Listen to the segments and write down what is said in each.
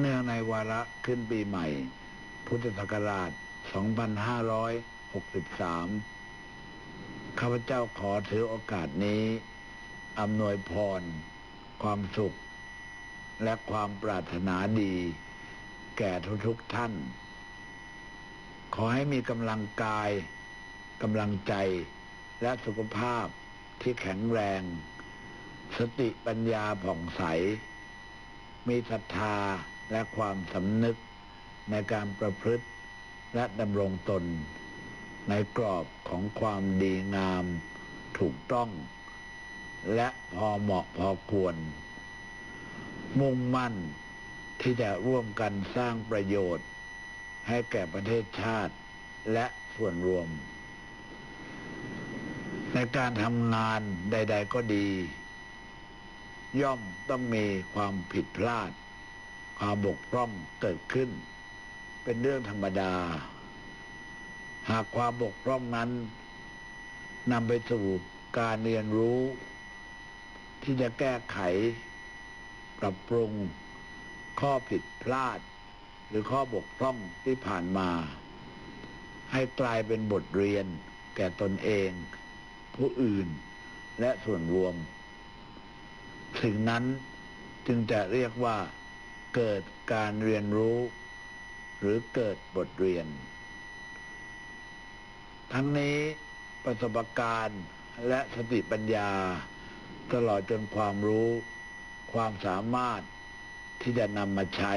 เนื่องในวาระขึ้นปีใหม่ พุทธศักราช 2563 ข้าพเจ้าขอถือโอกาสนี้ อำนวยพร ความสุข และความปรารถนาดี แก่ทุกๆท่าน ขอให้มีกำลังกาย กำลังใจ และสุขภาพที่แข็งแรง สติปัญญาผ่องใสมีศรัทธา และความสำนึกในการประพฤติและดำรงตน ในกรอบของความดีงาม ถูกต้อง และพอเหมาะพอควร มุ่งมั่นที่จะร่วมกันสร้างประโยชน์ ให้แก่ประเทศชาติและส่วนรวม ในการทำงานใด ๆ ก็ดี ย่อมต้องมีความผิดพลาด ความบกพร่องเกิดขึ้น เป็นเรื่องธรรมดา หากความบกพร่องนั้นนำไปสู่การเรียนรู้ ที่จะแก้ไข ปรับปรุง ข้อผิดพลาด หรือข้อบกพร่องที่ผ่านมา ให้กลายเป็นบทเรียนแก่ตนเอง ผู้อื่นและส่วนรวม สิ่งนั้นจึงจะเรียกว่า เกิดการเรียนรู้ หรือเกิดบทเรียน ทั้งนี้ประสบการณ์และสติปัญญา ตลอดจนความรู้ ความสามารถที่จะนำมาใช้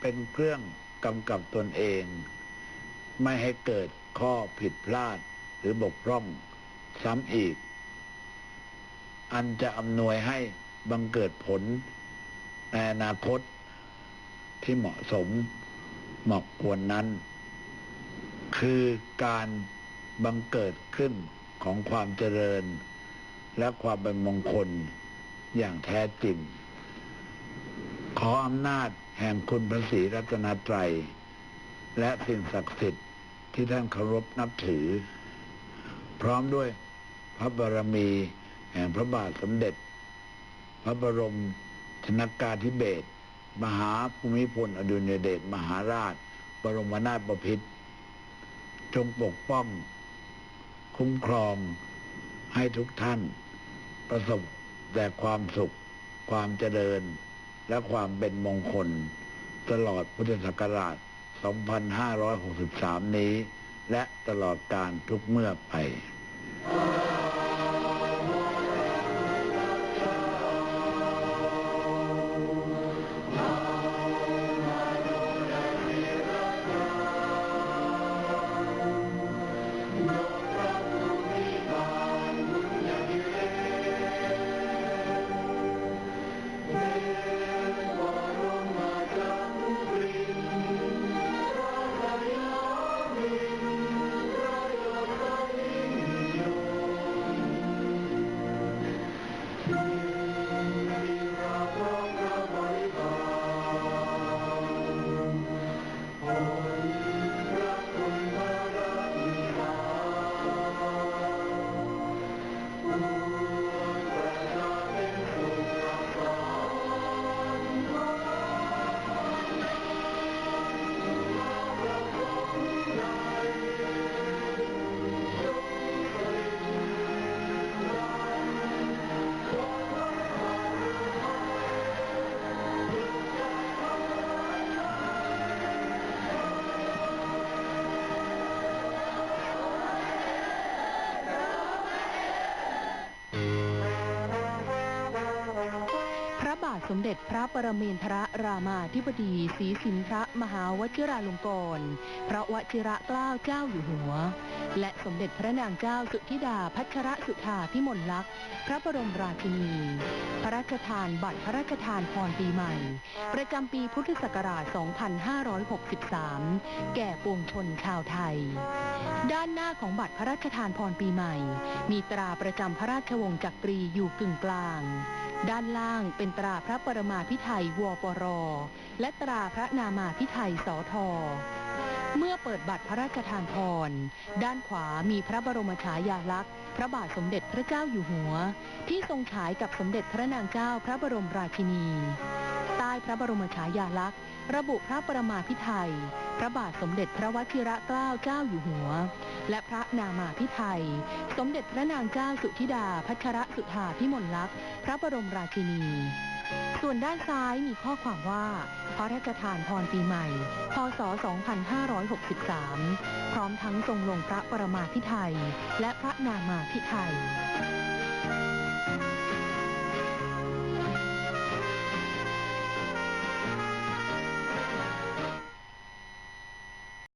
เป็นเครื่องกำกับตนเอง ไม่ให้เกิดข้อผิดพลาดหรือบกพร่องซ้ำอีก อันจะอำนวยให้บังเกิดผล ในอนาคตที่เหมาะสมเหมาะควรนั้น คือการบังเกิดขึ้นของความเจริญ และความเป็นมงคลอย่างแท้จริง ขออำนาจแห่งคุณพระศรีรัตนตรัย และสิ่งศักดิ์สิทธิ์ที่ท่านเคารพนับถือ พร้อมด้วยพระบารมีแห่งพระบาทสมเด็จ พระบรม ชนกาธิเบศมหาภูมิพลอดุลยเดชมหาราช บรมนาถบพิตรจงปกป้อง คุ้มครองให้ทุกท่าน ประสบแต่ความสุข ความเจริญ และความเป็นมงคล ตลอดพุทธศักราช 2563 นี้ และตลอดการทุกเมื่อไป สมเด็จพระปรเมนทรรามาธิบดีศรีสินทระมหาวชิราลงกรณ์พระวชิระเกล้าเจ้าอยู่หัว และสมเด็จพระนางเจ้าสุธิดาพัชรสุธาพิมลลักษณ์พระบรมราชินี พระราชทานบัตรพระราชทานพรปีใหม่ ประจำปีพุทธศักราช 2563 แก่ปวงชนชาวไทย ด้านหน้าของบัตรพระราชทานพรปีใหม่ มีตราประจำพระราชวงศ์จักรีอยู่กึ่งกลาง ด้านล่างเป็นตราพระปรมาพิไทยวปร และตราพระนามาพิไทยสอทอเมื่อเปิดบัตรพระราชทานพร ด้านขวามีพระบรมฉายาลักษณ์ พระบาทสมเด็จพระเจ้าอยู่หัว ที่ทรงฉายกับสมเด็จพระนางเจ้าพระบรมราชินี ใต้พระบรมฉายาลักษณ์ ระบุพระประมาพิไทย พระบาทสมเด็จพระวชิระเกล้าเจ้าอยู่หัว และพระนามาพิไทย สมเด็จพระนางเจ้าสุธิดาพัชรสุธาพิมลลักษณ์ พระบรมราชินี ส่วนด้านซ้ายมีข้อความว่า พระราชทานพรปีใหม่ พศ 2563 พร้อมทั้งทรงลงพระประมาพิไทยและพระนามาพิไทย